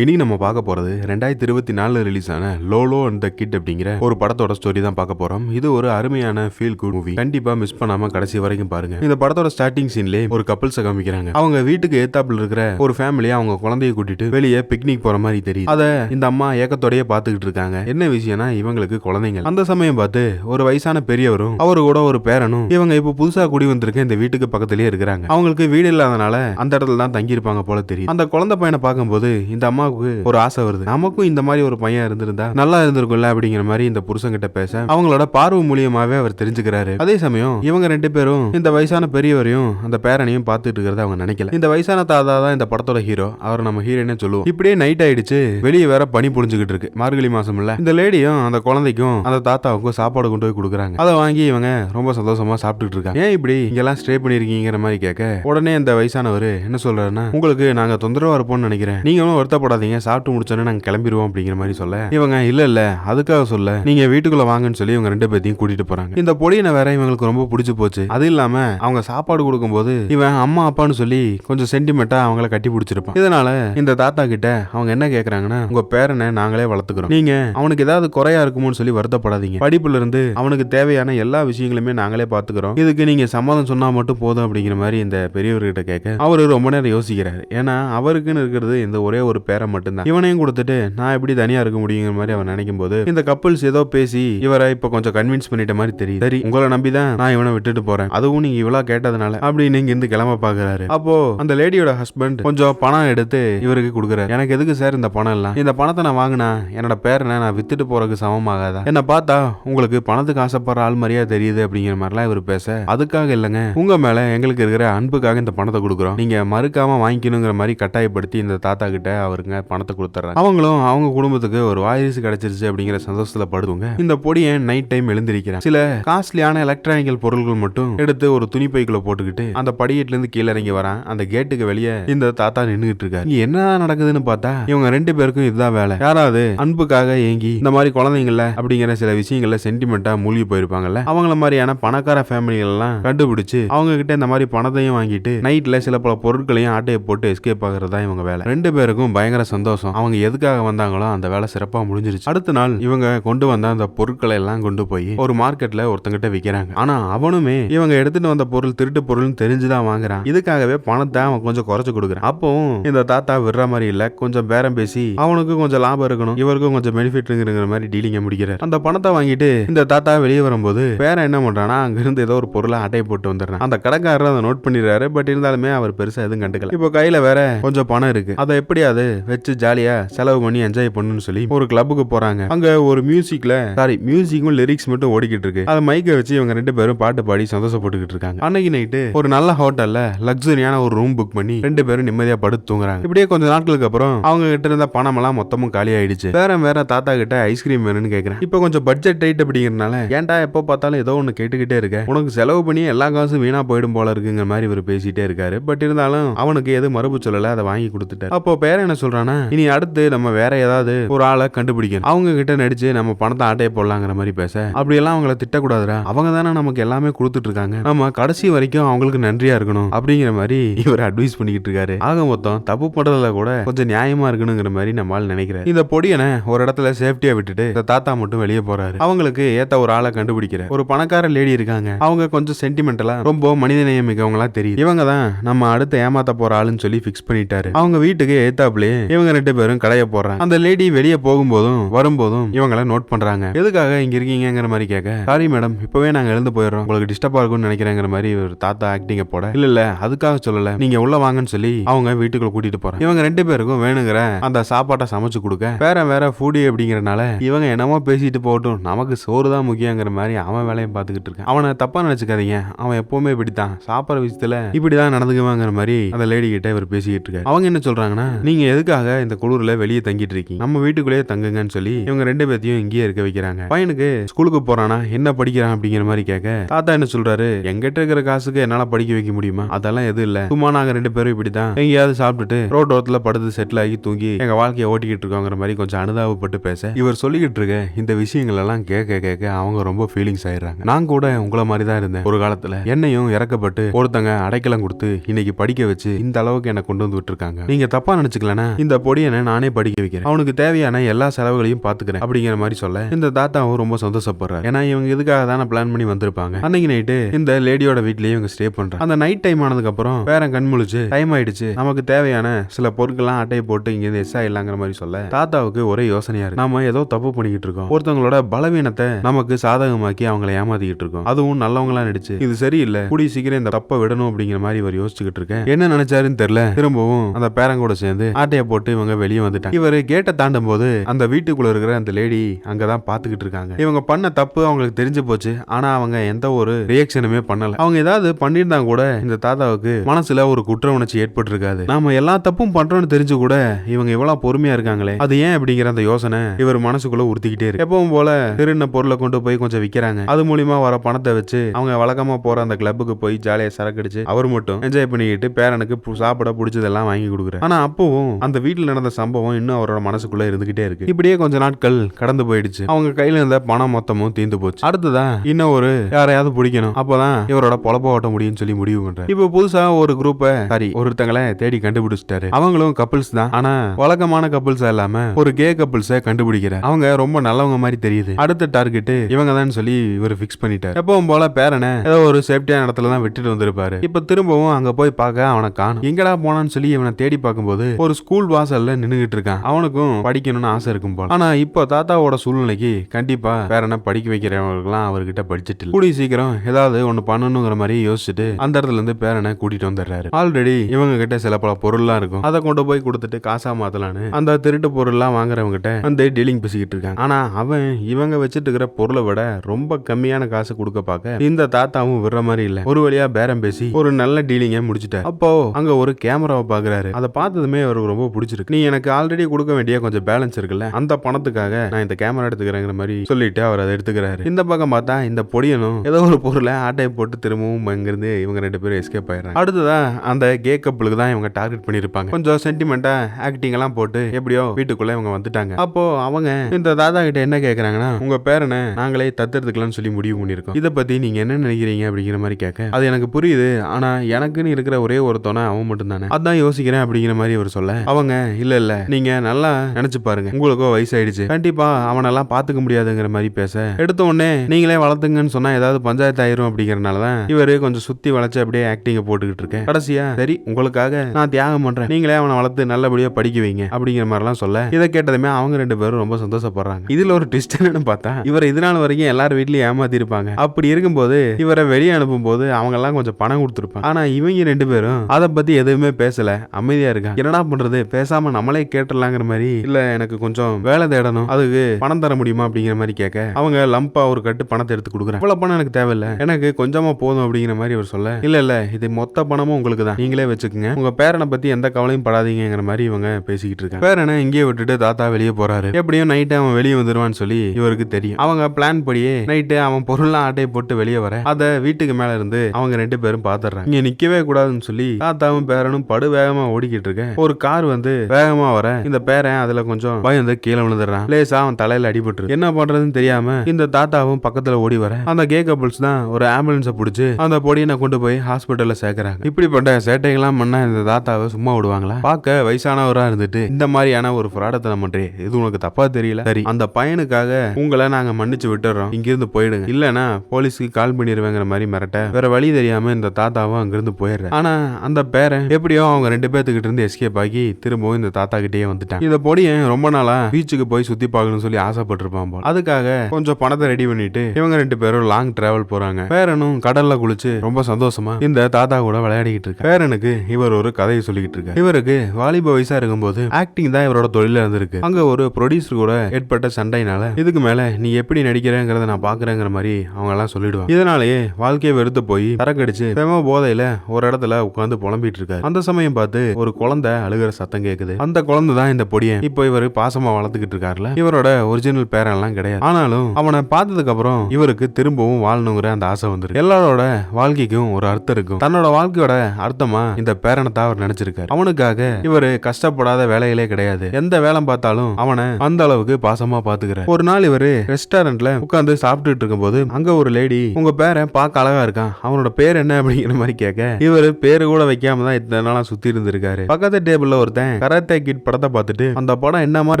இனி நம்ம பார்க்க போகிறது ரெண்டாயிரத்தி இருபத்தி நாலில் ரிலீஸ் ஆன லோலோ அண்ட் த கிட் அப்படிங்கிற ஒரு படத்தோட ஸ்டோரி தான் பார்க்க போறோம். இது ஒரு அருமையான ஃபீல் குட் மூவி கண்டிப்பாக மிஸ் பண்ணாமல் கடைசி வரைக்கும் பாருங்க. இந்த படத்தோட ஸ்டார்டிங் சீன்லேயே ஒரு கப்பல்ஸை காமிக்கிறாங்க. அவங்க வீட்டுக்கு ஏத்தாப்புல இருக்கிற ஒரு ஃபேமிலியை அவங்க குழந்தைய கூட்டிட்டு வெளியே பிக்னிக் போற மாதிரி தெரியும் அதை இந்த அம்மா ஏக்கத்தோடையே பார்த்துக்கிட்டு இருக்காங்க. என்ன விஷயம்னா இவங்களுக்கு குழந்தைங்க அந்த சமயம் பார்த்து ஒரு வயசான பெரியவரும் அவரு கூட ஒரு பேரனும் இவங்க இப்போ புதுசாக குடி வந்திருக்க இந்த வீட்டுக்கு பக்கத்திலேயே இருக்கிறாங்க. அவங்களுக்கு வீடு இல்லாதனால அந்த இடத்துல தான் தங்கியிருப்பாங்க போல தெரியும் அந்த குழந்தை பையனை பார்க்கும்போது இந்த அம்மா அம்மாவுக்கு ஒரு ஆசை வருது. நமக்கும் இந்த மாதிரி ஒரு பையன் இருந்திருந்தா நல்லா இருந்திருக்கும்ல அப்படிங்கிற மாதிரி இந்த புருஷன்கிட்ட பேச அவங்களோட பார்வை மூலியமாவே அவர் தெரிஞ்சுக்கிறாரு. அதே சமயம் இவங்க ரெண்டு பேரும் இந்த வயசான பெரியவரையும் அந்த பேரனையும் பார்த்துட்டு இருக்கிறத அவங்க நினைக்கல. இந்த வயசான தாத்தா தான் இந்த படத்தோட ஹீரோ அவர் நம்ம ஹீரோனே சொல்லுவோம். இப்படியே நைட் ஆயிடுச்சு. வெளியே வேற பனி புடிஞ்சுக்கிட்டு இருக்கு. மார்கழி மாசம் இல்ல இந்த லேடியும் அந்த குழந்தைக்கும் அந்த தாத்தாவுக்கும் சாப்பாடு கொண்டு போய் கொடுக்குறாங்க. அதை வாங்கி இவங்க ரொம்ப சந்தோஷமா சாப்பிட்டுட்டு இருக்காங்க. ஏன் இப்படி இங்கெல்லாம் ஸ்டே பண்ணிருக்கீங்கிற மாதிரி கேட்க உடனே இந்த வயசானவர் என்ன சொல்றாருன்னா உங்களுக்கு நாங்க தொந்தரவா இருப்போம்னு நினைக்கிறேன். நீங்களும் கவலைப்படாதீங்க சாப்பிட்டு முடிச்சோன்னே நாங்க கிளம்பிடுவோம் அப்படிங்கிற மாதிரி சொல்ல. இவங்க இல்ல இல்ல அதுக்காக சொல்ல. நீங்க வீட்டுக்குள்ள வாங்கன்னு சொல்லி இவங்க ரெண்டு பேர்த்தையும் கூட்டிட்டு போறாங்க. இந்த பொடியனை வேற இவங்களுக்கு ரொம்ப பிடிச்சு போச்சு. அது இல்லாம அவங்க சாப்பாடு கொடுக்கும்போது இவன் அம்மா அப்பான்னு சொல்லி கொஞ்சம் சென்டிமெண்டா அவங்கள கட்டி பிடிச்சிருப்பான். இதனால இந்த தாத்தா கிட்ட அவங்க என்ன கேக்குறாங்கன்னா உங்க பேரனை நாங்களே வளர்த்துக்கிறோம். நீங்க அவனுக்கு ஏதாவது குறையா இருக்குமோன்னு சொல்லி வருத்தப்படாதீங்க. படிப்புல இருந்து அவனுக்கு தேவையான எல்லா விஷயங்களுமே நாங்களே பாத்துக்கிறோம். இதுக்கு நீங்க சம்மதம் சொன்னா மட்டும் போதும் அப்படிங்கிற மாதிரி இந்த பெரியவர்கிட்ட கேட்க அவரு ரொம்ப நேரம் யோசிக்கிறாரு. ஏன்னா அவருக்குன்னு இருக்கிறது இந்த ஒரே ஒரு பேர மட்டும்தான். இவனையும் கொடுத்துட்டு நான் எப்படி தனியா இருக்க முடியுங்கிற மாதிரி அவர் நினைக்கும் போது இந்த கப்பல்ஸ் ஏதோ பேசி இவரை இப்ப கொஞ்சம் கன்வின்ஸ் பண்ணிட்ட மாதிரி தெரியும் சரி உங்களை நம்பி தான் நான் இவனை விட்டுட்டு போறேன். அதுவும் நீங்க இவ்வளவு கேட்டதுனால அப்படி நீங்க இருந்து கிளம்ப பாக்குறாரு. அப்போ அந்த லேடியோட ஹஸ்பண்ட் கொஞ்சம் பணம் எடுத்து இவருக்கு கொடுக்குறாரு. எனக்கு எதுக்கு சார் இந்த பணம் எல்லாம்? இந்த பணத்தை நான் வாங்கினா என்னோட பேரனை நான் வித்துட்டு போறதுக்கு சமமாகாதா என்ன பார்த்தா உங்களுக்கு பணத்துக்கு ஆசைப்படுற ஆள் மாதிரியா தெரியுது அப்படிங்கிற மாதிரிலாம் இவர் பேச அதுக்காக இல்லைங்க. உங்க மேல எங்களுக்கு இருக்கிற அன்புக்காக இந்த பணத்தை கொடுக்குறோம். நீங்க மறுக்காம வாங்கிக்கணுங்கிற மாதிரி கட்டாயப்படுத்தி இந்த தாத்தா கிட்ட அவருங்க பணத்தை கொடுத்துறாங்க அவங்களும் அவங்க குடும்பத்துக்கு ஒரு வாரிசு கிடைச்சிருச்சு அப்படிங்கிற சந்தோஷத்துல படுவாங்க இந்த பொடியை நைட் டைம் எழுந்திருக்கிறேன் சில காஸ்ட்லியான எலக்ட்ரானிக்கல் பொருட்கள் மட்டும் எடுத்து ஒரு துணி பைக்குள்ள போட்டுக்கிட்டு அந்த படிக்கட்டுல இருந்து கீழே இறங்கி வரான். அந்த கேட்டுக்கு வெளியே இந்த தாத்தா நின்னுகிட்டு இருக்காரு. இங்க என்னதான் நடக்குதுன்னு பார்த்தா இவங்க ரெண்டு பேருக்கும் இதுதான் வேலை. யாராவது அன்புக்காக ஏங்கி இந்த மாதிரி குழந்தைங்கள அப்படிங்கிற சில விஷயங்கள்ல சென்டிமெண்டா மூழ்கி போயிருப்பாங்கல்ல அவங்கள மாதிரியான பணக்கார ஃபேமிலிகள் எல்லாம் கண்டுபிடிச்சு அவங்க கிட்ட இந்த மாதிரி பணத்தையும் வாங்கிட்டு நைட்ல சில பல பொருட்களையும் ஆட்டையை போட்டு எஸ்கேப் ஆகுறதா இவங்க வேலை. ரெண்டு பேருக்கும் பயங்கர சந்தோஷம். அவங்க எதுக்காக வந்தாங்களோ அந்த வேலை சிறப்பா முடிஞ்சிருச்சு. அடுத்த நாள் இவங்க கொண்டு வந்த அந்த பொருட்களை எல்லாம் கொண்டு போய் ஒரு மார்க்கெட்ல ஒருத்தங்கிட்ட விக்கிறாங்க. ஆனா அவனுமே இவங்க எடுத்துட்டு வந்த பொருள் திருட்டு பொருள்னு தெரிஞ்சுதான் வாங்குறான். இதுக்காகவே பணத்தை அவன் கொஞ்சம் குறைச்சு கொடுக்குறான். அப்பவும் இந்த தாத்தா விடுற மாதிரி இல்ல. கொஞ்சம் பேரம் பேசி அவனுக்கு கொஞ்சம் லாபம் இருக்கணும். இவருக்கும் கொஞ்சம் பெனிஃபிட்ங்கிற மாதிரி டீலிங்க முடிக்கிறார். அந்த பணத்தை வாங்கிட்டு இந்த தாத்தா வெளியே வரும்போது வேற என்ன பண்றானா அங்கிருந்து ஏதோ ஒரு பொருளை அட்டையை போட்டு வந்துடுறான். அந்த கடைக்காரர் அதை நோட் பண்ணிடுறாரு. பட் இருந்தாலுமே அவர் பெருசா எதுவும் கண்டுக்கல. இப்போ கையில வேற கொஞ்சம் பணம் இருக்கு. அதை எப்படியாவது வச்சு ஜாலியா செலவு பண்ணி என்ஜாய் பண்ணுன்னு சொல்லி ஒரு கிளப்புக்கு போறாங்க. அங்க ஒரு மியூசிக்ல சாரி மியூசிக்கும் லிரிக்ஸ் மட்டும் ஓடிக்கிட்டு இருக்கு. அதை மைக்கை வச்சு இவங்க ரெண்டு பேரும் பாட்டு பாடி சந்தோஷப்பட்டுக்கிட்டு இருக்காங்க. அன்னைக்கு நைட்டு ஒரு நல்ல ஹோட்டல்ல லக்ஸரியான ஒரு ரூம் புக் பண்ணி ரெண்டு பேரும் நிம்மதியா படுத்து தூங்குறாங்க. இப்படியே கொஞ்ச நாட்களுக்கு அப்புறம் அவங்க கிட்ட இருந்த பணம் எல்லாம் மொத்தமும் காலி ஆயிடுச்சு. வேற வேற தாத்தா கிட்ட ஐஸ்கிரீம் வேணும்னு கேக்குறேன். இப்போ கொஞ்சம் பட்ஜெட் டைட் அப்படிங்கறனால ஏன்டா எப்போ பார்த்தாலும் ஏதோ ஒன்னு கேட்டுக்கிட்டே இருக்க? உனக்கு செலவு பண்ணி எல்லா காசும் வீணா போயிடும் போல இருக்குங்கிற மாதிரி இவர் பேசிட்டே இருக்காரு. பட் இருந்தாலும் அவனுக்கு எது மறுப்பு சொல்லல அதை வாங்கி கொடுத்துட்டாரு. அப்போ பேர என்ன சொல்றான்? இனி அடுத்து நம்ம வேற ஏதாவது ஒரு ஆளை கண்டுபிடிக்கணும். அவங்க கிட்ட நடிச்சு நம்ம பணத்தை ஆட்டையை போடலாங்கிற மாதிரி பேச. அப்படியெல்லாம் அவங்கள திட்டக்கூடாதுடா. அவங்க தானே நமக்கு எல்லாமே கொடுத்துட்டு இருக்காங்க நம்ம கடைசி வரைக்கும் அவங்களுக்கு நன்றியா இருக்கணும். அப்படிங்கிற மாதிரி இவர் அட்வைஸ் பண்ணிக்கிட்டு இருக்காரு. ஆக மொத்தம் தப்பு பண்றதுல கூட கொஞ்சம் நியாயமா இருக்கணுங்கிற மாதிரி நம்மளால நினைக்கிறேன் இந்த பொடியனை ஒரு இடத்துல சேஃப்டியா விட்டுட்டு இந்த தாத்தா மட்டும் வெளியே போறாரு. அவங்களுக்கு ஏத்த ஒரு ஆளை கண்டுபிடிக்கிற. ஒரு பணக்கார லேடி இருக்காங்க. அவங்க கொஞ்சம் சென்டிமெண்டலா ரொம்ப மனிதநேயம் மிக்கவங்களா தெரியும் இவங்க தான் நம்ம அடுத்து ஏமாத்த போற ஆளுன்னு சொல்லி ஃபிக்ஸ் பண்ணிட்டாரு. அவங்க வீட்டுக்கு ஏத்தாப்லயே இவங்க ரெண்டு பேரும் கடைய போடுறாங்க. அந்த லேடி வெளியே போகும்போதும் வரும்போதும் இவங்கள நோட் பண்றாங்க. எதுக்காக இங்க இருக்கீங்கங்கிற மாதிரி கேட்க சாரி மேடம் இப்பவே நாங்க எழுந்து போயிடுறோம். உங்களுக்கு டிஸ்டர்பா இருக்கும்னு நினைக்கிறேங்கிற மாதிரி ஒரு தாத்தா ஆக்டிங்க போட. இல்ல இல்ல அதுக்காக சொல்லல. நீங்க உள்ள வாங்கன்னு சொல்லி அவங்க வீட்டுக்குள்ள கூட்டிட்டு போறாங்க இவங்க ரெண்டு பேருக்கும் வேணுங்கிற அந்த சாப்பாட்டை சமைச்சு கொடுக்க. வேற வேற ஃபுடி அப்படிங்கறனால இவங்க என்னமோ பேசிட்டு போகட்டும். நமக்கு சோறு தான் முக்கியங்கிற மாதிரி அவன் வேலையை பார்த்துக்கிட்டு இருக்கான். அவனை தப்பா நினைச்சுக்காதீங்க. அவன் எப்பவுமே இப்படித்தான். சாப்பிட்ற விஷயத்துல இப்படிதான் நடந்துக்குவாங்கிற மாதிரி அந்த லேடி கிட்ட இவர் பேசிக்கிட்டு இருக்காரு. அவங்க என்ன சொல்றாங்கன்னா நீங்க எதுக்கு எதுக்காக இந்த குளிர்ல வெளியே தங்கிட்டு இருக்கீங்க? நம்ம வீட்டுக்குள்ளேயே தங்குங்கன்னு சொல்லி இவங்க ரெண்டு பேர்த்தையும் இங்கேயே இருக்க வைக்கிறாங்க. பையனுக்கு ஸ்கூலுக்கு போறானா? என்ன படிக்கிறான் அப்படிங்கிற மாதிரி கேட்க தாத்தா என்ன சொல்றாரு? எங்கிட்ட இருக்கிற காசுக்கு என்னால படிக்க வைக்க முடியுமா? அதெல்லாம் எதுவும் இல்ல. சும்மா நாங்க ரெண்டு பேரும் இப்படிதான் எங்கேயாவது சாப்பிட்டுட்டு ரோட் ஓரத்துல படுத்து செட்டில் ஆகி தூங்கி எங்க வாழ்க்கையை ஓட்டிக்கிட்டு இருக்கோங்கிற மாதிரி கொஞ்சம் அனுதாபப்பட்டு பேச இவர் சொல்லிக்கிட்டு இருக்க இந்த விஷயங்கள் எல்லாம் கேட்க கேட்க அவங்க ரொம்ப ஃபீலிங்ஸ் ஆயிடுறாங்க. நான் கூட உங்களை மாதிரி தான் இருந்தேன். ஒரு காலத்துல என்னையும் இறக்கப்பட்டு ஒருத்தங்க அடைக்கலம் கொடுத்து இன்னைக்கு படிக்க வச்சு இந்த அளவுக்கு என்ன கொண்டு வந்து விட்டுருக்காங்க. நீங்க தப்பா நினைச்சுக்கலன்னா இந்த பொடியனை நானே படிக்க வைக்கிறேன். அவனுக்கு தேவையான எல்லா செலவுகளையும் பாத்துக்கிறேன் அப்படிங்கிற மாதிரி சொல்ல இந்த தாத்தாவும் ரொம்ப சந்தோஷப்படுறாரு. ஏன்னா இவங்க இதுக்காக தானே பிளான் பண்ணி வந்திருப்பாங்க. அன்னைக்கு நைட்டு இந்த லேடியோட வீட்லயே இவங்க ஸ்டே பண்றாங்க. அந்த நைட் டைம் ஆனதுக்கு அப்புறம் பேரன் கண் முழிச்சு டைம் ஆயிடுச்சு. நமக்கு தேவையான சில பொருட்கள்லாம் அட்டையை போட்டு இங்க இருந்து எஸ் ஆயிடலாங்கிற மாதிரி சொல்ல தாத்தாவுக்கு ஒரே யோசனையா இருக்கு. நாம ஏதோ தப்பு பண்ணிக்கிட்டு இருக்கோம். ஒருத்தவங்களோட பலவீனத்தை நமக்கு சாதகமாக்கி அவங்களை ஏமாத்திக்கிட்டு இருக்கோம். அதுவும் நல்லவங்களா நடிச்சு இது சரியில்லை கூடி சீக்கிரம் இந்த தப்பை விடணும் அப்படிங்கிற மாதிரி இவர் யோசிச்சுக்கிட்டு இருக்கேன். என்ன நினைச்சாருன்னு தெரியல. திரும்பவும் அந்த பேரங்கூட சேர்ந்து ஆட்டையை போட்டு இவங்க வெளியே வந்துட்டாங்க. இவர் கேட்டை தாண்டும் போது அந்த வீட்டுக்குள்ள இருக்கிற அந்த லேடி அங்கதான் பாத்துக்கிட்டு இருக்காங்க. இவங்க பண்ண தப்பு அவங்களுக்கு தெரிஞ்சு போச்சு. ஆனா அவங்க எந்த ஒரு ரியாக்ஷனுமே பண்ணல. அவங்க ஏதாவது பண்ணியிருந்தா கூட இந்த தாத்தாவுக்கு மனசுல ஒரு குற்ற உணர்ச்சி ஏற்பட்டிருக்காது. நாம எல்லா தப்பும் பண்றோம்னு தெரிஞ்சு கூட இவங்க இவ்வளவு பொறுமையா இருக்காங்களே. அது ஏன் அப்படிங்கிற அந்த யோசனை இவர் மனசுக்குள்ள உறுத்திக்கிட்டே இருக்கு. எப்பவும் போல திருண்ண பொருளை கொண்டு போய் கொஞ்சம் விக்கிறாங்க. அது மூலியமா வர பணத்தை வச்சு அவங்க வழக்கமா போற அந்த கிளப்புக்கு போய் ஜாலியா சரக்கடிச்சு அவர் மட்டும் என்ஜாய் பண்ணிக்கிட்டு பேரனுக்கு சாப்பிட பிடிச்சதெல்லாம் வாங்கி கொடுக்குறாரு. ஆனா அப்பவும் அந்த வீட்டில் நடந்த சம்பவம் இன்னும் அவரோட மனசுக்குள்ள இருந்துகிட்டே இருக்கு. இப்படியே கொஞ்ச நாட்கள் கடந்து போயிடுச்சு. அவங்க கையில இருந்த பணம் மொத்தமும் தீர்ந்து போச்சு. அடுத்ததா இன்னும் ஒரு யாரையாவது பிடிக்கணும். அப்போதான் இவரோட பொழப்ப ஓட்ட முடியும்னு சொல்லி முடிவு பண்றாரு. இப்போ புதுசா ஒரு குரூப்பை சாரி ஒருத்தங்களை தேடி கண்டுபிடிச்சிட்டாரு. அவங்களும் கப்பிள்ஸ் தான். ஆனா வழக்கமான கப்பிள்ஸா இல்லாம ஒரு கே கப்பிள்ஸை கண்டுபிடிக்கிறார். அவங்க ரொம்ப நல்லவங்க மாதிரி தெரியுது. அடுத்த டார்கெட் இவங்க தான் சொல்லி இவர் ஃபிக்ஸ் பண்ணிட்டார். எப்பவும் போல பேரனை ஏதோ ஒரு சேஃப்டியான இடத்துல தான் விட்டுட்டு வந்திருப்பாரு. இப்ப திரும்பவும் அங்க போய் பார்க்க அவனை காணும். எங்கடா போனான்னு சொல்லி இவனை தேடி பார்க்கும்போது ஒரு ஸ்கூல் வாசல்ல நின்னுகிட்டு இருக்கான். அவனுக்கும் படிக்கணும்னு ஆசை இருக்கும் போல. ஆனா இப்போ தாத்தாவோட சூழ்நிலைக்கு கண்டிப்பா பேரனை படிக்க வைக்கிறவங்களுக்குலாம் அவர்கிட்ட படிச்சிட்டு இல்ல. கூடிய சீக்கிரம் ஏதாவது ஒன்னு பண்ணணுங்கிற மாதிரி யோசிச்சுட்டு அந்த இடத்துல இருந்து பேரனை கூட்டிட்டு வந்துடுறாரு. ஆல்ரெடி இவங்க கிட்ட சில பல பொருள்லாம் இருக்கும். அதை கொண்டு போய் கொடுத்துட்டு காசா மாத்தலான்னு அந்த திருட்டு பொருள்லாம் வாங்குறவங்க கிட்ட வந்து டீலிங் பேசிக்கிட்டு இருக்காங்க ஆனா அவன் இவங்க வச்சிட்டு இருக்கிற பொருளை விட ரொம்ப கம்மியான காசு கொடுக்க பார்க்க இந்த தாத்தாவும் விடுற மாதிரி இல்ல. ஒரு வழியா பேரம் பேசி ஒரு நல்ல டீலிங்க முடிச்சிட்டாரு. அப்போ அங்க ஒரு கேமராவை பாக்குறாரு அதை பார்த்ததுமே அவருக்கு ரொம்ப பிடிச்சிருக்கு நீ எனக்கு ஆல்ரெடி கொடுக்க வேண்டிய கொஞ்சம் பேலன்ஸ் இருக்குல்ல அந்த பணத்துக்காக நான் இந்த கேமரா எடுத்துக்கிறேங்கிற மாதிரி சொல்லிட்டு அவர் அதை எடுத்துக்கிறாரு. இந்த பக்கம் பார்த்தா இந்த பொடியனும் ஏதோ ஒரு பொருளை ஆட்டை போட்டு திரும்பவும் இங்கிருந்து இவங்க ரெண்டு பேரும் எஸ்கேப் ஆயிடுறாங்க. அடுத்ததா அந்த கே கப்பலுக்கு தான் இவங்க டார்கெட் பண்ணிருப்பாங்க கொஞ்சம் சென்டிமெண்டா ஆக்டிங் எல்லாம் போட்டு எப்படியோ வீட்டுக்குள்ள இவங்க வந்துட்டாங்க. அப்போ அவங்க இந்த தாத்தா கிட்ட என்ன கேக்குறாங்கன்னா உங்க பேரனை நாங்களே தத்தெடுத்துக்கலாம்னு சொல்லி முடிவு பண்ணிருக்கோம் இதை பத்தி நீங்க என்ன நினைக்கிறீங்க? அப்படிங்கிற மாதிரி கேட்க அது எனக்கு புரியுது. ஆனா எனக்குன்னு இருக்கிற ஒரே ஒருத்தவனை அவன் மட்டும் தானே அதான் யோசிக்கிறேன் அப்படிங்கிற மாதிரி அவர் சொல்ல அவங்க இல்ல இல்ல. நீங்க நல்லா நினைச்சு பாருங்க. உங்களுக்கோ வயசாயிடுச்சு. கண்டிப்பா அவனெல்லாம் பாத்துக்க முடியாதுங்கிற மாதிரி பேச. எடுத்த உடனே நீங்களே வளர்த்துங்கன்னு சொன்னா ஏதாவது பஞ்சாயத்து ஆயிரும் அப்படிங்கறனால இவரு கொஞ்சம் சுத்தி வளைச்சு அப்படியே ஆக்டிங்க போட்டுக்கிட்டு இருக்கேன். கடைசியா சரி உங்களுக்காக நான் தியாகம் பண்றேன். நீங்களே அவனை வளர்த்து நல்லபடியா படிக்க வைங்க அப்படிங்கிற மாதிரிலாம் சொல்ல. இதை கேட்டதுமே அவங்க ரெண்டு பேரும் ரொம்ப சந்தோஷப்படுறாங்க. இதுல ஒரு ட்விஸ்ட் என்னன்னு பார்த்தா இவர் இது நாள் வரைக்கும் எல்லாரும் வீட்லயும் ஏமாத்தி இருப்பாங்க அப்படி இருக்கும்போது இவரை வெளியே அனுப்பும் போது அவங்க எல்லாம் கொஞ்சம் பணம் கொடுத்துருப்பாங்க. ஆனா இவங்க ரெண்டு பேரும் அதை பத்தி எதுவுமே பேசல. அமைதியா இருக்காங்க. என்னடா பண்றது? பேசாம நம்மளே கேட்டுடலாங்கிற மாதிரி இல்ல எனக்கு கொஞ்சம் வேலை தேடணும். அதுக்கு பணம் தர முடியுமா அப்படிங்கிற மாதிரி கேட்க அவங்க லம்பா ஒரு கட்டு பணத்தை எடுத்து கொடுக்குறேன் இவ்வளவு பணம் எனக்கு தேவையில்ல. எனக்கு கொஞ்சமா போதும் அப்படிங்கிற மாதிரி அவர் சொல்ல இல்ல இல்ல இது மொத்த பணமும் உங்களுக்கு தான். நீங்களே வச்சுக்கோங்க. உங்க பேரனை பத்தி எந்த கவலையும் படாதீங்கிற மாதிரி இவங்க பேசிக்கிட்டு இருக்காங்க. பேரனை இங்கேயே விட்டுட்டு தாத்தா வெளியே போறாரு. எப்படியும் நைட்டு அவன் வெளியே வந்துருவான்னு சொல்லி இவருக்கு தெரியும். அவங்க பிளான் படியே நைட்டு அவன் பொருள்லாம் ஆட்டையை போட்டு வெளியே வர அத வீட்டுக்கு மேல இருந்து அவங்க ரெண்டு பேரும் பாத்துறாங்க இங்க நிக்கவே கூடாதுன்னு சொல்லி தாத்தாவும் பேரனும் படு வேகமா ஓடிக்கிட்டு இருக்க ஒரு கார் வந்து வேகமா வர இந்த பேரன் அதுல கொஞ்சம் பயந்து கீழே விழுந்துடுறான். லேசா அவன் தலையில அடிபட்டு என்ன பண்றதுன்னு தெரியாம இந்த தாத்தாவும் பக்கத்துல ஓடி வர அந்த கே கப்பிள்ஸ் தான் ஒரு ஆம்புலன்ஸை பிடிச்சு அந்த பொடியனை கொண்டு போய் ஹாஸ்பிட்டல்ல சேர்க்கறாங்க. இப்படிப்பட்ட சேட்டைகள்லாம் பண்ண இந்த தாத்தாவை சும்மா விடுவாங்களா? பார்க்க வயசானவரா இருந்துட்டு இந்த மாதிரியான ஒரு ஃப்ராடத்தனம் பண்றே. இது உனக்கு தப்பா தெரியல? சரி அந்த பையனுக்காக உங்களை நாங்க மன்னிச்சு விட்டுறோம். இங்கிருந்து போயிடுங்க. இல்லனா போலீஸ்க்கு கால் பண்ணிடுவேங்கிற மாதிரி மிரட்ட வேற வழி தெரியாம இந்த தாத்தாவும் அங்கிருந்து போயிடுறேன் ஆனா அந்த பேரன் எப்படியோ அவங்க ரெண்டு பேத்துக்கிட்ட இருந்து எஸ்கேப் ஆகி திரும்பவும் இந்த தாத்தா கிட்டே வந்துட்டான் இந்த பொடியன் ரொம்ப நாளா பீச்சுக்கு போய் சுத்தி பார்க்கணும்னு சொல்லி ஆசைப்பட்டிருப்பான் போல். அதுக்காக கொஞ்சம் பணத்தை ரெடி பண்ணிட்டு இவங்க ரெண்டு பேரும் லாங் டிராவல் போறாங்க. பேரனும் கடல்ல குளிச்சு ரொம்ப சந்தோஷமா இந்த தாத்தா கூட விளையாடிக்கிட்டு இருக்கு பேரனுக்கு இவர் ஒரு கதையை சொல்லிக்கிட்டு இருக்கு இவருக்கு வாலிப வயசா இருக்கும்போது ஆக்டிங் தான் இவரோட தொழில இருந்திருக்கு. அங்க ஒரு ப்ரொடியூசர் கூட ஏற்பட்ட சண்டையினால இதுக்கு மேல நீ எப்படி நடிக்கிறேங்கிறத நான் பாக்குறேங்கிற மாதிரி அவங்க எல்லாம் சொல்லிடுவாங்க. இதனாலேயே வாழ்க்கையை வெறுத்து போய் சரக்கடிச்சு செம போதையில ஒரு இடத்துல உட்காந்து புலம்பிட்டு இருக்காரு. அந்த சமயம் பார்த்து ஒரு குழந்தை அழுகிற சத்தம் கேக்குது. அந்த குழந்தை தான் இந்த பொடியன் இப்போ இவர் பாசமா வளர்த்துக்கிட்டு இருக்காருல. இவரோட ஒரிஜினல் பேரெல்லாம் கிடையாது. ஆனாலும் அவனை பார்த்ததுக்கு அப்புறம் இவருக்கு திரும்பவும் வாழணுங்கிற அந்த ஆசை வந்துரு எல்லாரோட வாழ்க்கைக்கும் ஒரு அர்த்தம் இருக்கும். தன்னோட வாழ்க்கையோட அர்த்தமா இந்த பேரனை தான் அவர் நினைச்சிருக்காரு. அவனுக்காக இவரு கஷ்டப்படாத வேலைகளே கிடையாது. எந்த வேலை பார்த்தாலும் அவனை அந்த அளவுக்கு பாசமா பாத்துக்கிறார் ஒரு நாள் இவரு ரெஸ்டாரண்ட்ல உட்காந்து சாப்பிட்டுட்டு இருக்கும்போது அங்க ஒரு லேடி உங்க பேரன் பார்க்க அழகா இருக்கான். அவனோட பேர் என்ன அப்படிங்கிற மாதிரி கேட்க இவரு பேரு கூட வைக்காம தான் இத்தனை நாளா சுத்தி இருந்திருக்காரு. பக்கத்து டேபிள்ல ஒருத்தன் கராத்தே கிட் படத்தை பார்த்துட்டு அந்த படம் என்ன மாதிரி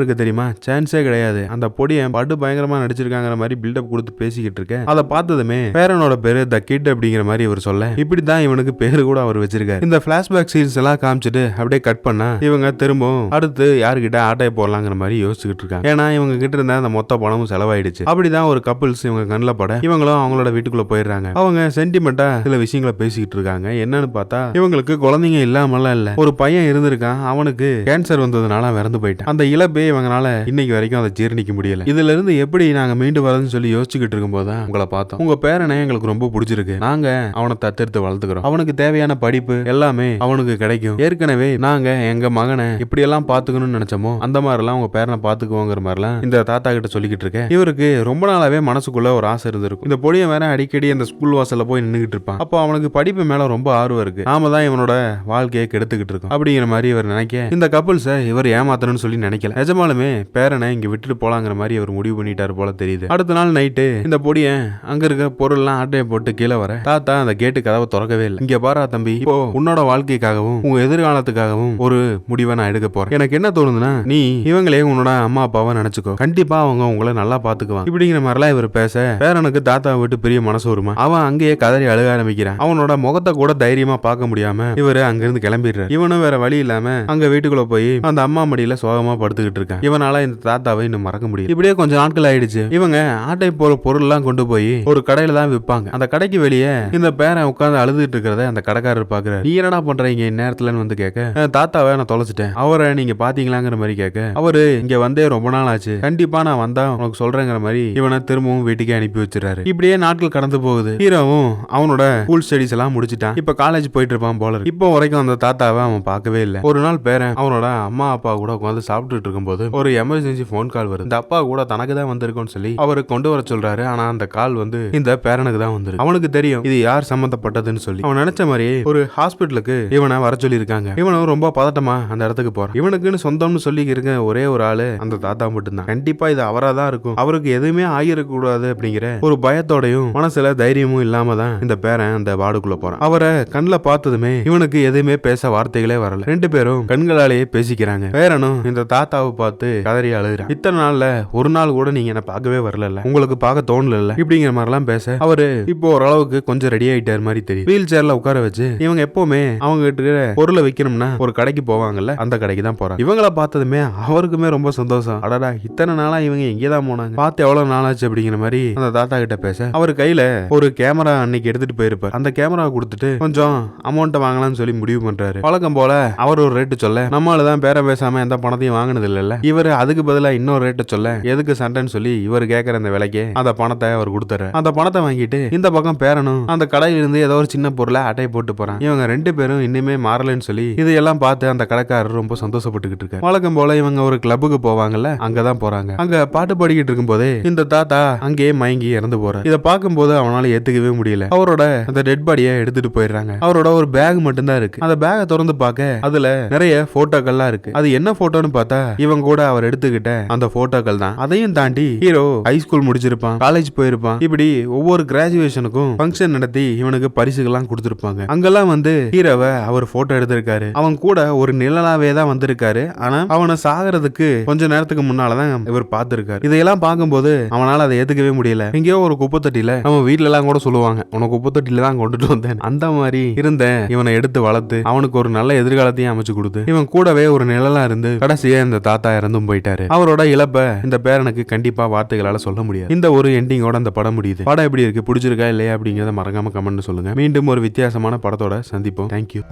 இருக்கு தெரியுமா? சான்ஸே கிடையாது. அந்த பொடியை படு பயங்கரமா நடிச்சிருக்காங்கிற மாதிரி பில்டப் கொடுத்து பேசிக்கிட்டு இருக்கேன். அதை பார்த்ததுமே பேரனோட பேரு த கிட் அப்படிங்கிற மாதிரி இவர் சொல்ல இப்படி தான் இவனுக்கு பேரு கூட அவர் வச்சிருக்காரு. இந்த பிளாஷ்பேக் சீன்ஸ் எல்லாம் காமிச்சிட்டு அப்படியே கட் பண்ணா இவங்க திரும்பவும் அடுத்து யாருக்கிட்ட ஆட்டையை போடலாங்கிற மாதிரி யோசிச்சுக்கிட்டு இருக்காங்க. ஏன்னா இவங்க கிட்ட இருந்த அந்த மொத்த பணமும் செலவாயிடுச்சு. அப்படிதான் ஒரு கப்பிள்ஸ் இவங்க கண்ணில் பட இவங்களும் அவங்களோட வீட்டுக்குள்ள போயிடுறாங்க. அவங்க சென்டிமெண்டா சில விஷயங்களை பேசிக்கிட்டு இருக்காங்க. என்னன்னு பார்த்தா இவங்களுக்கு குழந்தைங்க இல்லாமலாம் இல்ல. ஒரு பையன் இருந்திருக்கான் அவனுக்கு கேன்சர் வந்ததுனால அவன் இறந்து போயிட்டான். அந்த இழப்பே இவங்கனால இன்னைக்கு வரைக்கும் அதை ஜீரணிக்க முடியல. இதுல இருந்து எப்படி நாங்க மீண்டு வரதுன்னு சொல்லி யோசிச்சுக்கிட்டு இருக்கும்போது தான் உங்களை பார்த்தோம். உங்க பேரனை எங்களுக்கு ரொம்ப பிடிச்சிருக்கு. நாங்க அவனை தத்தெடுத்து வளர்த்துக்கிறோம். அவனுக்கு தேவையான படிப்பு எல்லாமே அவனுக்கு கிடைக்கும். ஏற்கனவே நாங்க எங்க மகனை இப்படி எல்லாம் பாத்துக்கணும்னு நினைச்சோமோ அந்த மாதிரி எல்லாம் உங்க பேரனை பாத்துக்குவோங்கிற மாதிரிலாம் இந்த தாத்தா கிட்ட சொல்லிக்கிட்டு இருக்கேன். இவருக்கு ரொம்ப நாளாவே மனசுக்குள்ள ஒரு ஆசை இருந்திருக்கும். இந்த பொடிய வேற அடிக்கடி அந்த ஸ்கூல் வாசல்ல போய் நின்னுகிட்டு இருப்பான். அப்போ அவனுக்கு படிப்பு மேல ரொம்ப ஆர்வம் இருக்கு. நாம தான் இவனோட வாழ்க்கையை கெடுத்துக்கிட்டு இருக்கோம். அப்படிங்கிற மாதிரி இவர் நினைக்க இந்த கப்பல்ஸை இவர் ஏமாத்தணும்னு சொல்லி நினைக்கல. நிஜமாலுமே பேரனை இங்க விட்டுட்டு போலாங்கிற மாதிரி அவர் முடிவு பண்ணிட்டாரு போல தெரியுது. அடுத்த நாள் நைட்டு இந்த பொடிய அங்க இருக்க பொருள்லாம் ஆட்டையை போட்டு கீழே வர. தாத்தா அந்த கேட்டு கதவை திறக்கவே இல்லை. இங்க பாரா தம்பி இப்போ உன்னோட வாழ்க்கைக்காகவும் உங்க எதிர்காலத்துக்காகவும் ஒரு முடிவை நான் எடுக்க போறேன். எனக்கு என்ன தோணுதுன்னா நீ இவங்களே உன்னோட அம்மா அப்பாவை நினைச்சுக்கோ. கண்டிப்பா அவங்க உங்களை நல்லா பாத்துக்குவாங்க. இப்படிங்கிற மாதிரிலாம் இவர் பேச பேரனுக்கு தாத்தா விட்டு பெரிய மனசு வருமா? அவன் அங்கேயே கதறி அழுக ஆரம்பிக்கிறான். அவனோட முகத்தை கூட தைரியமா பார்க்க முடியாம இவர் அங்கிருந்து கிளம்பிடுறாரு. இவனும் வேற வழி இல்லாம அங்க வீட்டுக்குள்ள போய் அந்த அம்மா மடியில சோகமா படுத்துக்கிட்டு இருக்கான். இவனால இந்த தாத்தாவை இன்னும் மறக்க முடியும் இப்படியே கொஞ்சம் நாட்கள் ஆயிடுச்சு. இவங்க ஆட்டை போற பொருள் எல்லாம் கொண்டு போய் ஒரு கடையில தான் விற்பாங்க அந்த கடைக்கு வெளியே இந்த பேரன் உட்கார்ந்து அழுதுகிட்டு இருக்கிறத அந்த கடைக்காரர் பாக்குறாரு நீ என்னடா பண்றீங்க இந்நேரத்துலன்னு வந்து கேட்க? தாத்தாவை நான் தொலைச்சிட்டேன். அவரை நீங்க பாத்தீங்களாங்கிற மாதிரி கேட்க. அவரு இங்க வந்தே ரொம்ப நாள் ஆச்சு. கண்டிப்பா நான் வந்தா உனக்கு சொல்றேங்கிற மாதிரி இவனை திரும்பவும் வீட்டுக்கே அனுப்பி வச்சிடறாரு. இப்படியே நாட்கள் கடந்து போகுது. ஹீரோவும் அவனோட ஸ்கூல் ஸ்டடிஸ் எல்லாம் முடிச்சிட்டான். இப்ப காலேஜ் போயிட்டு இருப்பான் போல இப்போ வரைக்கும் அந்த தாத்தாவை அவன் பார்க்கவே இல்லை. ஒரு நாள் பேரன் அவனோட அம்மா அப்பா கூட உட்காந்து சாப்பிட்டுட்டு இருக்கும்போது ஒரு எமர்ஜென்சி ஃபோன் கால் வருது. இந்த அப்பா கூட தனக்கு தான் வந்திருக்கும்னு சொல்லி அவரு கொண்டு வர சொல்றாரு. ஆனா அந்த கால் வந்து இந்த பேரனுக்கு தான் வந்துருக்கு. அவனுக்கு தெரியும் இது யார் சம்பந்தப்பட்டதுன்னு சொல்லி. அவன் நினைச்ச மாதிரி ஒரு ஹாஸ்பிட்டலுக்கு இவனை வர சொல்லி இருக்காங்க இவனும் ரொம்ப பதட்டமா அந்த இடத்துக்கு போறான். இவனுக்குன்னு சொந்தம்னு சொல்லி இருக்க ஒரே ஒரு ஆளு அந்த தாத்தா மட்டும்தான். கண்டிப்பா இது அவரா தான் இருக்கும். அவருக்கு எதுவுமே ஆகியிருக்க கூடாது அப்படிங்கிற ஒரு பயத்தோடையும் மனசுல தைரியமும் இல்லாம தான் இந்த பேரன் அந்த வார்டுக்குள்ள போறான். அவரை கண்ணுல பார்த்ததுமே இவனுக்கு எதுவுமே பேச வார்த்தைகளே வரல. ரெண்டு பேரும் கண்களாலேயே பேசிக்கிறாங்க. பேரனும் இந்த தாத்தாவை பார்த்து கதறி அழுகிறான் இத்தனை நாள்ல ஒரு நாள் கூட நீங்க என்ன பார்க்கவே வரல உங்களுக்கு பார்க்க தோணல இப்படிங்கிற மாதிரிலாம் பேச அவரு இப்போ ஓரளவுக்கு கொஞ்சம் ரெடி ஆயிட்டார் மாதிரி தெரியும் வீல் சேர்ல உட்கார வச்சு இவங்க எப்பவுமே அவங்க கிட்ட பொருளை வைக்கணும்னா ஒரு கடைக்கு போவாங்கல்ல. அந்த கடைக்கு தான் போறாங்க. இவங்கள பார்த்ததுமே அவருக்குமே ரொம்ப சந்தோஷம். அடடா இத்தனை நாளா இவங்க எங்கே தான் போனாங்க. பார்த்து எவ்வளவு நாளாச்சு அப்படிங்கிற மாதிரி அந்த தாத்தா கிட்ட பேச அவர் கையில ஒரு கேமரா அன்னைக்கு எடுத்துட்டு போயிருப்பார். அந்த கேமரா கொடுத்துட்டு கொஞ்சம் அமௌண்ட்டை வாங்கலாம்னு சொல்லி முடிவு பண்றாரு. வழக்கம் போல அவர் ஒரு ரேட்டு சொல்ல நம்மளால தான் பேரம் பேசாம எந்த பணத்தையும் வாங்கினது இல்லைல்ல இவர் அதுக்கு பதிலா இன்னொரு ரேட்டை சொல்ல எதுக்கு சண்டைன்னு சொல்லி இவர் கேட்கற அந்த விலைக்கு அந்த பணத்தை அவர் கொடுத்தாரு அந்த பணத்தை வாங்கிட்டு இந்த பக்கம் பேரனும் அந்த கடையில இருந்து ஏதோ ஒரு சின்ன பொருளை அட்டை போட்டு போறான். இவங்க ரெண்டு பேரும் இன்னுமே மாறலன்னு சொல்லி இதையெல்லாம் பார்த்து அந்த கடைக்காரர் ரொம்ப சந்தோஷப்பட்டுக்கிட்டு இருக்காரு. வழக்கம் போல இவங்க ஒரு கிளப்புக்கு போவாங்கல்ல அங்கதான் போறாங்க. அங்க பாட்டு பாடிக்கிட்டு இருக்கும்போதே இந்த தாத்தா அங்கேயே மயங்கி இறந்து போறாரு. இதை பார்க்கும்போது அவனால ஏத்துக்கவே முடியல. அவரோட அந்த டெட் பாடியை எடுத்துட்டு போயிடுறாங்க. அவரோட ஒரு பேக் மட்டும்தான் இருக்கு. அந்த பேக்கை திறந்து பார்க்க அதுல நிறைய போட்டோக்கள்லாம் இருக்கு. அது என்ன போட்டோன்னு பார்த்தா இவங்க கூட அவர் எடுத்துக்கிட்ட அந்த போட்டோக்கள் தான். அதையும் தாண்டி ஹீரோ ஹை ஸ்கூல் முடிச்சிருப்பான் காலேஜ் போயிருப்பான். இப்படி ஒவ்வொரு கிராஜுவேஷனுக்கும் ஃபங்க்ஷன் நடத்தி இவனுக்கு பரிசுகள்லாம் கொடுத்திருப்பாங்க. அங்கெல்லாம் வந்து ஹீரோவை அவர் போட்டோ எடுத்திருக்காரு. அவன் கூட ஒரு நிழலாவே தான் வந்திருக்காரு. ஆனா அவனை சாகிறதுக்கு கொஞ்ச நேரத்துக்கு முன்னாலதான் இவர் பார்த்திருக்காரு. இதையெல்லாம் பார்க்கும்போது அவனால அதை ஏத்துக்கவே முடியல. எங்கேயோ ஒரு குப்பத்தொட்டியில நம்ம வீட்ல எல்லாம் கூட சொல்லுவாங்க உனக்கு குப்பத்தொட்டியில தான் கொண்டுட்டு வந்தேன். அந்த மாதிரி இருந்த இவனை எடுத்து வளர்த்து அவனுக்கு ஒரு நல்ல எதிர்காலத்தையும் அமைச்சு கொடுத்து இவன் கூடவே ஒரு நிழலா இருந்து கடைசியா இந்த தாத்தா இறந்தும் போயிட்டாரு. அவரோட இழப்ப இந்த பேரனுக்கு கண்டிப்பா வார்த்தைகளால சொல்ல முடியாது. இந்த ஒரு எண்டிங்கோட அந்த படம் முடியுது. படம் எப்படி இருக்கு பிடிச்சிருக்கா இல்லையா அப்படிங்கறத மறக்காம கமெண்ட் சொல்லுங்க. மீண்டும் ஒரு வித்தியாசமான படத்தோட சந்திப்போம். தேங்க்யூ